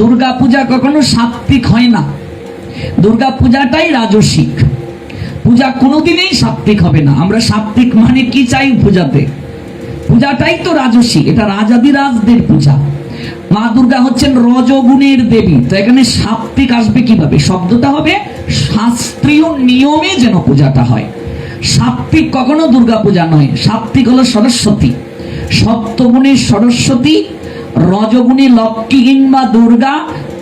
দুর্গা পূজা কখনো সাত্বিক হয় না। দুর্গা পূজাটাই রাজসিক। পূজা কোনোদিনই সাত্বিক হবে না। আমরা সাত্বিক মানে কি চাই পূজাতে? পূজাটাই তো রাজসিক। এটা রাজাদিরাজদের পূজা। মা দুর্গা হচ্ছেন রজগুণের দেবী। তো এখানে সাত্বিক আসবে কীভাবে? শব্দটা হবে শাস্ত্রীয় নিয়মে যেন পূজাটা হয়। সাত্বিক কখনো দুর্গা পূজা নয়। সাত্বিক হলো সরস্বতী। সপ্তগুণে সরস্বতী রজগুণে লক্ষ্মী কিংবা দুর্গা,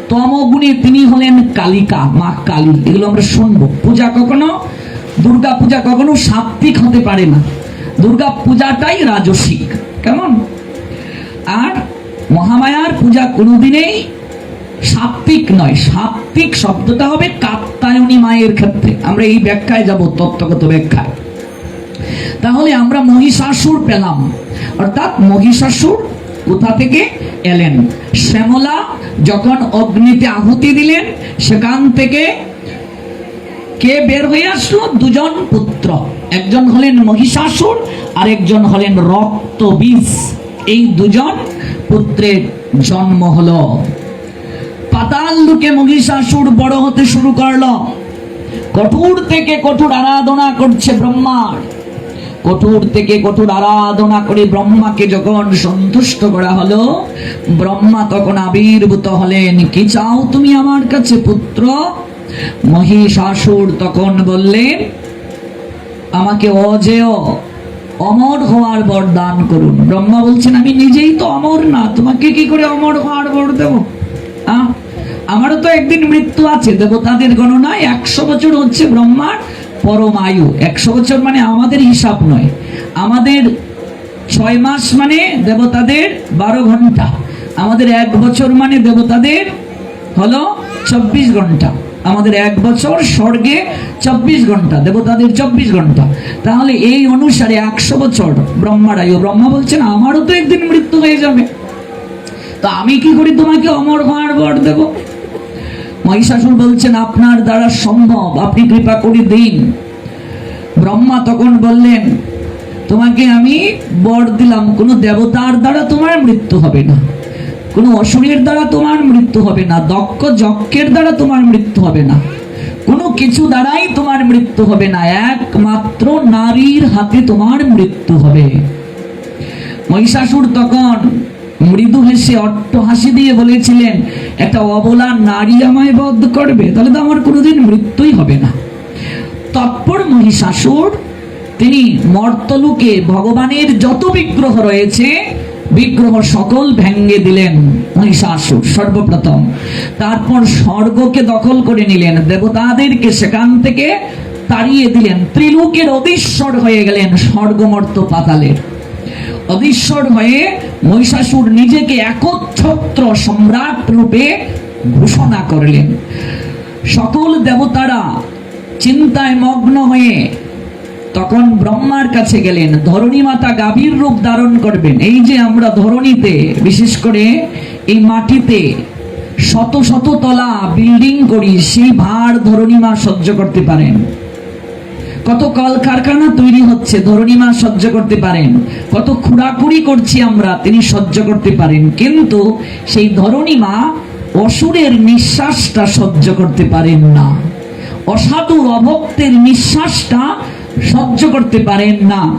তমগুণে তিনি হলেন কালিকা, মা কালী। এগুলো আমরা শুনব। পূজা কখনো? দুর্গা পূজা কখনো সাত্বিক হতে পারে না। দুর্গা পূজাটাই রাজসিক। কেমন? আর মহামায়ার পূজা কোনোদিনেই সাত্বিক নয়। সাত্বিক শব্দটা হবে কাত্তায়নী মায়ের ক্ষেত্রে। আমরা এই ব্যাখ্যায় যাব, তত্ত্বগত ব্যাখ্যায়। তাহলে আমরা মহিষাসুর পেলাম। অর্থাৎ মহিষাসুর কোথা থেকে? এলেন। শ্যামলা যখন অগ্নিতে আহুতি দিলেন, সেখান থেকে কে বের হয়ে আসলো? দুজন পুত্র। একজন হলেন মহিষাসুর আর একজন হলেন রক্তবীজ। এই দুজন পুত্রের জন্ম হলো। পাতাল লোকে মহিষাসুর বড় হতে শুরু করল। কঠোর থেকে কঠোর আরাধনা করছে ব্রহ্মার। কঠোর থেকে কঠোর আরাধনা করে ব্রহ্মাকে যখন সন্তুষ্ট করা হলো, ব্রহ্মা তখন আবির্ভূত হলেন, কি চাও তুমি আমার কাছে, পুত্র মহিষাসুর তখন বললেন, আমাকে অজেয় অমর হওয়ার বরদান করুন ব্রহ্মা বলছেন, আমি নিজেই তো অমর না, তোমাকে কি করে অমর হওয়ার বর দেব? আমারও তো একদিন মৃত্যু আছে, দেবতাদের গণনায় একশো বছর হচ্ছে ব্রহ্মার পরম আয়ু। একশো বছর মানে আমাদের হিসাব নয়। আমাদের ছয় মাস মানে দেবতাদের বারো ঘণ্টা। আমাদের এক বছর মানে দেবতাদের হলো চব্বিশ ঘণ্টা। আমাদের এক বছর স্বর্গে চব্বিশ ঘণ্টা, দেবতাদের চব্বিশ ঘণ্টা। তাহলে এই অনুসারে একশো বছর ব্রহ্মার আয়ু। ব্রহ্মা বলছেন, আমারও তো একদিন মৃত্যু হয়ে যাবে। তো আমি কি করি তোমাকে অমর হওয়ার বর দেব? মহিষাসুর বলছেন, আপনার দ্বারা সম্ভব, আপনি কৃপা করে দিন। ব্রহ্মা তখন বললেন, তোমাকে আমি বর দিলাম, কোনো দেবতার দ্বারা তোমার মৃত্যু হবে না, কোনো অসুরের দ্বারা তোমার মৃত্যু হবে না, দক্ষ যজ্ঞের দ্বারা তোমার মৃত্যু হবে না, কোনো কিছু দ্বারাই তোমার মৃত্যু হবে না, একমাত্র নারীর হাতে তোমার মৃত্যু হবে। মহিষাসুর তখন মৃদু হেসে অট্ট হাসি দিয়ে বলেছিলেন, একটা অবলা নারী আমায় বধ করবে, তাহলে তো আমার কোনোদিন মৃত্যুই হবে না। তৎপর মহিষাসুর, তিনি মর্তলুকে ভগবানের যত বিগ্রহ রয়েছে, বিগ্রহ সকল ভেঙ্গে দিলেন মহিষাসুর সর্বপ্রথম। তারপর স্বর্গকে দখল করে নিলেন, দেবতাদেরকে সেখান থেকে তাড়িয়ে দিলেন। ত্রিলোকের অধীশ্বর হয়ে গেলেন স্বর্গমর্ত পাতালের। অধীশ্বর হয়ে মহিষাসুর নিজেকে একচ্ছত্র সম্রাট রূপে ঘোষণা করলেন। সকল দেবতারা চিন্তায় মগ্ন হয়ে তখন ব্রহ্মার কাছে গেলেন, ধরণী মাতা গাভীর রূপ ধারণ করবেন। এই যে আমরা ধরণীতে, বিশেষ করে এই মাটিতে শত শত তলা বিল্ডিং করি, সেই ভার ধরণী মা সহ্য করতে পারেন। কত কলকারখানা তৈরি হচ্ছে, ধরণীমা সহ্য করতে পারেন। কত খুঁড়াখুড়ি করছি আমরা, তিনি সহ্য করতে পারেন। কিন্তু সেই ধরণী মা অসুরের নিঃশ্বাসটা সহ্য করতে পারেন না। অসাধুর অভক্তের নিঃশ্বাসটা সহ্য করতে পারেন না।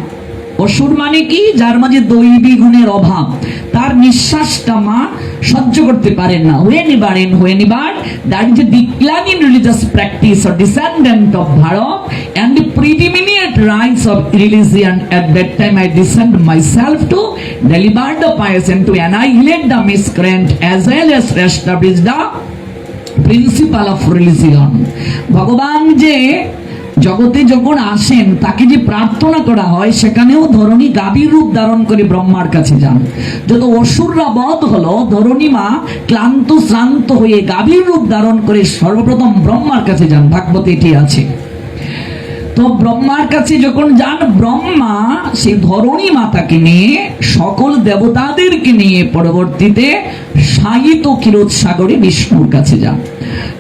অসুর মানে কি? যার মাঝে দৈবী গুণের অভাব। তার নিঃশ্বাসটা মা সহ্য করতে পারেন না হয়ে নিবারেন হয়ে নিবার that is a decline in religious practice or descendant of Bharat and the predominant rights of religion at that time I descend myself to deliver the pious and to annihilate the miscreant as well as establish the principle of religion ভগবান যে জগতে যখন আসেন, তাকে যে প্রার্থনা করা হয়, সেখানেও ধরণী গাভীর রূপ ধারণ করে ব্রহ্মার কাছে যান। যত অসুররা বধ হলো, ধরণী মা ক্লান্ত, শ্রান্ত হয়ে গাভীর রূপ ধারণ করে সর্বপ্রথম ব্রহ্মার কাছে যান। ভাগবতে এটি আছে। তো ব্রহ্মার কাছে যখন যান, ব্রহ্মা সেই ধরণী মাতাকে নিয়ে, সকল দেবতাদেরকে নিয়ে পরবর্তীতে সাহিত ক্ষীরোদ সাগরে বিষ্ণুর কাছে যান।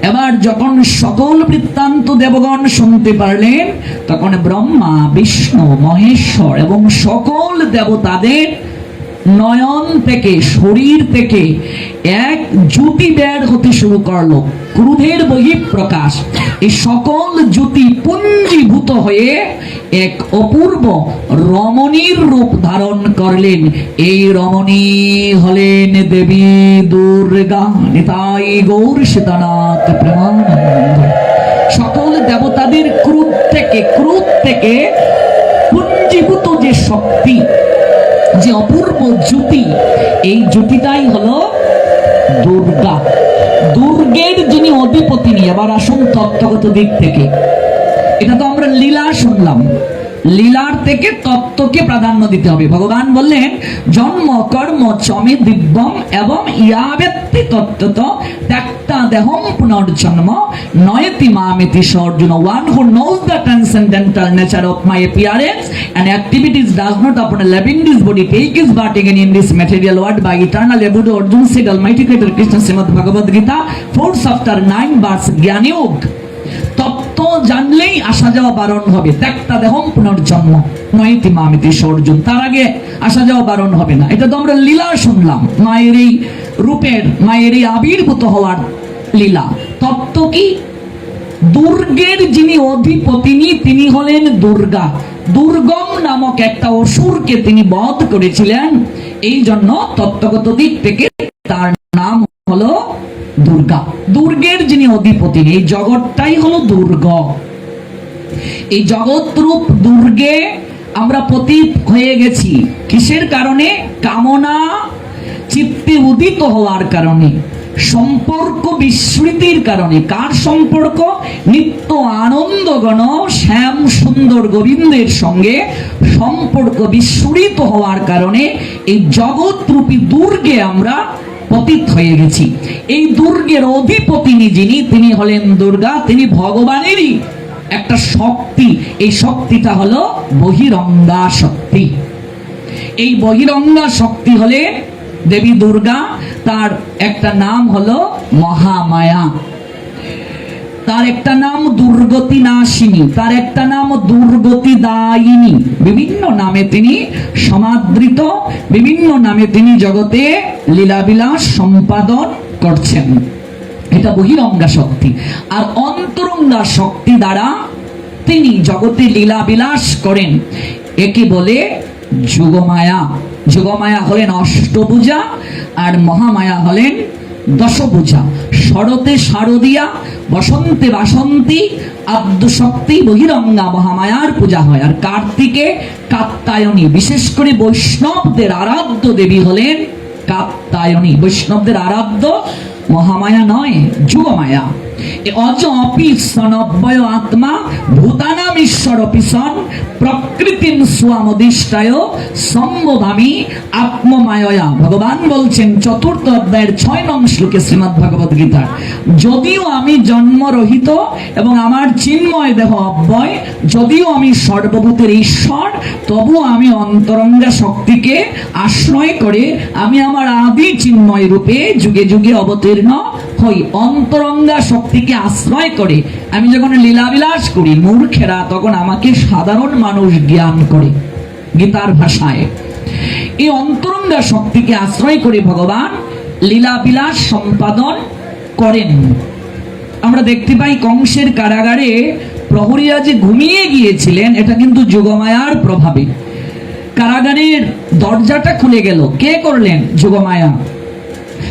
এবার যখন সকল বৃত্তান্ত দেবগণ শুনতে পারলেন, তখন ব্রহ্মা, বিষ্ণু, মহেশ্বর এবং সকল দেবতাদের নয়ন থেকে, শরীর থেকে এক জ্যোতি বের হতে শুরু করল। ক্রোধের বহিঃপ্রকাশ। এই সকল জ্যোতি পুঞ্জীভূত হয়ে এক অপূর্ব রমণীর রূপ ধারণ করলেন। এই রমণী হলেন দেবী দুর্গা, নিতাই গৌর সীতানাথ প্রেমানন্দ সকল দেবতাদের ক্রোধ থেকে ক্রোধ থেকে পুঞ্জীভূত যে শক্তি, যে অপূর্ব জ্যোতি, এই জ্যোতিটাই হলো দুর্গা। দুর্গের যিনি অধিপতিনি আবার আসুন তত্ত্বগত দিক থেকে। এটা তো আমরা লীলা শুনলাম। লীলার থেকে তত্ত্বকে প্রাধান্য দিতে হবে ভগবান বললেন জন্ম কর্ম চমে দিব্যম এবং ইয়াবেত্তি তত্ত্বত ত্যাক্তা দেহম পুনর্জন্ম নয়তি মামেতি সর্জুন one who knows the transcendental nature of my appearance and activities does not upon living this body take his part again in this material world by eternal Buddha Arjuna said Almighty Creator Krishna Srimad Bhagavad Gita fourth chapter nine verse জ্ঞানয়োগ জানলেই আসা যাওয়া বারণ হবে। ত্যাগটা দেহম পুনর্জন্ম। তার আগে আসা যাওয়া বারণ হবে না। এটা তো আমরা লীলা শুনলাম। মায়ের এই রূপের, মায়ের এই আবির্ভূত হওয়ার লীলা। তত্ত্ব কি? দুর্গের যিনি অধিপতিনি, তিনি হলেন দুর্গা। দুর্গম নামক একটা অসুরকে তিনি বধ করেছিলেন। এই জন্য তত্ত্বগত দিক থেকে তার নাম হলো দুর্গা। দুর্গের যিনি অধিপতি, এই জগৎটাই হলো দুর্গ। এই জগৎ রূপ দুর্গে আমরা পতীত হয়ে গেছি। কিসের কারণে? কামনা চিত্তে উদিত হওয়ার কারণে, সম্পর্ক বিস্মৃতির কারণে। কার সম্পর্ক? নিত্য আনন্দগণ শ্যাম সুন্দর গোবিন্দের সঙ্গে সম্পর্ক বিস্মৃত হওয়ার কারণে এই জগৎরূপী দুর্গে আমরা পতিত হয়ে গেছি। এই দুর্গের অধিপতিনি যিনি, তিনি হলেন দুর্গা, তিনি ভগবানেরই একটা শক্তি। এই শক্তিটা হলো বহিরঙ্গা শক্তি। এই বহিরঙ্গা শক্তি হলে দেবী দুর্গা, তার একটা নাম হলো মহামায়া। তার একটা নাম দুর্গতি নাশিনী তার একটা নাম দুর্গতি দায়িনী বিভিন্ন নামে তিনি সমাদৃত, বিভিন্ন নামে তিনি জগতে লীলাবিলাস সম্পাদন করছেন। এটা বহিরঙ্গা শক্তি। আর অন্তরঙ্গা শক্তি দ্বারা তিনি জগতে লীলা বিলাস করেন। একে বলে যুগমায়া। যুগমায়া হলেন অষ্টভুজা আর মহামায়া হলেন দশভুজা। শরতে শারদিয়া, বসন্তে বাসন্তী আদ্য শক্তি বহিরঙ্গা মহামায়ার পূজা হয়। আর কার্তিকে কাত্তায়নী বিশেষ করে বৈষ্ণবদের আরাধ্য দেবী হলেন কাত্তায়নী বৈষ্ণবদের আরাধ্য মহামায়া নয় যুগমায়া। অজ অপি সনব্বয় আত্মা সন প্রকৃতিম স্বামদিষ্টায় সম্ভবামি আত্মমায়া ভগবান বলছেন, চতুর্থ অধ্যায়ের ছয় নং শ্লোকে শ্রীমৎ ভগবত গীতা, যদিও আমি জন্মরহিত এবং আমার চিন্ময় দেহ অব্যয়, যদিও আমি সর্বভূতের ঈশ্বর, তবু আমি অন্তরঙ্গা শক্তিকে আশ্রয় করে, আমি আমার আদি চিন্ময় রূপে যুগে যুগে অবতীর্ণ হই অন্তরঙ্গা শক্তিকে আশ্রয় করে আমি যখন লীলাবিলাস করি, মূর্খেরা তখন আমাকে সাধারণ মানুষ জ্ঞান করে, গীতার ভাষায়। এই অন্তরঙ্গা শক্তিকে আশ্রয় করে ভগবান লীলাবিলাস সম্পাদন করেন। আমরা দেখতে পাই কংসের কারাগারে প্রহরীরা যে ঘুমিয়ে গিয়েছিলেন, এটা কিন্তু যোগমায়ার প্রভাবে। কারাগারের দরজাটা খুলে গেল। কে করলেন যোগমায়া?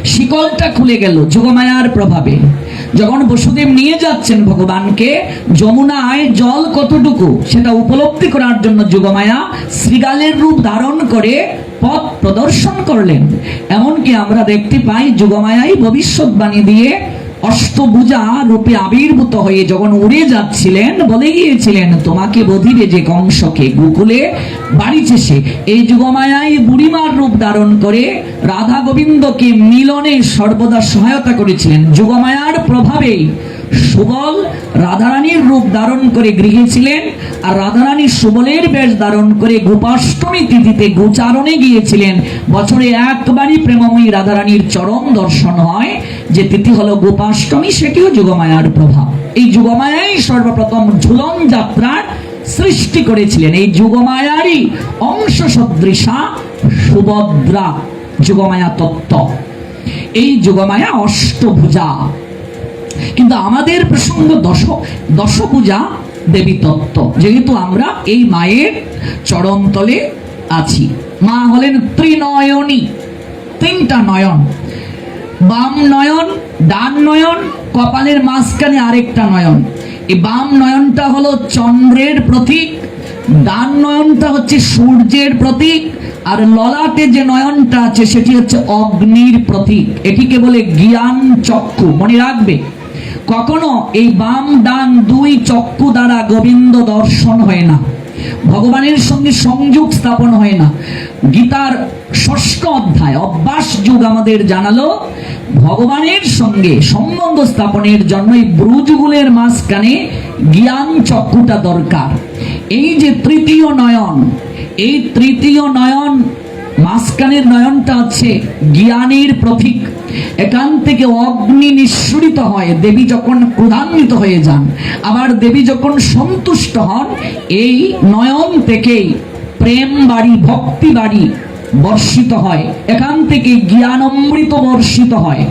শিকলটা খুলে গেল যোগমায়ার প্রভাবে। যখন বসুদেব নিয়ে যাচ্ছেন ভগবানকে, যমুনায় জল কতটুকু, সেটা উপলব্ধি করার জন্য যোগমায়া শ্রীগালের রূপ ধারণ করে পথ প্রদর্শন করলেন। এমনকি আমরা দেখতে পাই যোগমায়াই ভবিষ্যৎবাণী দিয়ে অষ্টভুজা রূপে আবির্ভূত হয়ে যখন উড়ে যাচ্ছিলেন বলে গিয়েছিলেন তোমাকে বধিরে যে কংসকে, গোকুলে বাড়িছে সে এই যুগমায়ায় বুড়িমার রূপ ধারণ করে রাধা গোবিন্দকে মিলনে সর্বদা সহায়তা করেছিলেন। যুগমায়ার প্রভাবেই সুবল রাধারানীর রূপ ধারণ করে গৃহে ছিলেন আর রাধারানী সুবলের বেশ ধারণ করে গোপাষ্টমী তিথিতে গোচারণে গিয়েছিলেন। বছরে একবারই প্রেমময়ী রাধারানীর চরম দর্শন হয়। যে তিথি হলো গোপাষ্টমী, সেটিও যুগমায়ার প্রভাব এই যুগমায়াই সর্বপ্রথম ঝুলন যাত্রার সৃষ্টি করেছিলেন। এই যুগমায়ারই অংশ সদৃশা সুভদ্রা যুগমায়া তত্ত্ব। এই যুগমায়া অষ্টভুজা। কিন্তু আমাদের প্রসঙ্গ দশ দশপূজা দেবী তত্ত্ব। যেহেতু আমরা এই মায়ের চরণতলে আছি। মা হলেন ত্রিনয়নী, তিনটা নয়ন। বাম নয়ন, ডান নয়ন, কপালের মাঝখানে আরেকটা নয়ন। এই বাম নয়নটা হলো চন্দ্রের প্রতীক, ডান নয়নটা হচ্ছে সূর্যের প্রতীক, আর ললাটে যে নয়নটা আছে সেটি হচ্ছে অগ্নির প্রতীক। এটিকে বলে জ্ঞান চক্ষু মনে রাখবে কখনো এই বাম ডান দুই চক্ষু দ্বারা গোবিন্দ দর্শন হয় না। ভগবানের সঙ্গে সংযোগ স্থাপন হয় না। গীতার ষষ্ঠ অধ্যায়, অভ্যাস যুগ আমাদের জানালো, ভগবানের সঙ্গে সম্বন্ধ স্থাপনের জন্য এই ব্রুজগুলের মাঝখানে জ্ঞান চক্ষুটা দরকার। এই যে তৃতীয় নয়ন, এই তৃতীয় নয়ন মাঝখানের নয়নটা আছে, জ্ঞানের প্রতীক। এখান থেকে অগ্নি নিঃসৃত হয়, দেবী যখন ক্রোধান্বিত হয়ে যান, আবার দেবী যখন সন্তুষ্ট হন, এই নয়ন থেকেই প্রেম বাড়ি, ভক্তি বাড়ি বর্ষিত হয়। এখান থেকে জ্ঞান অমৃত বর্ষিত হয়।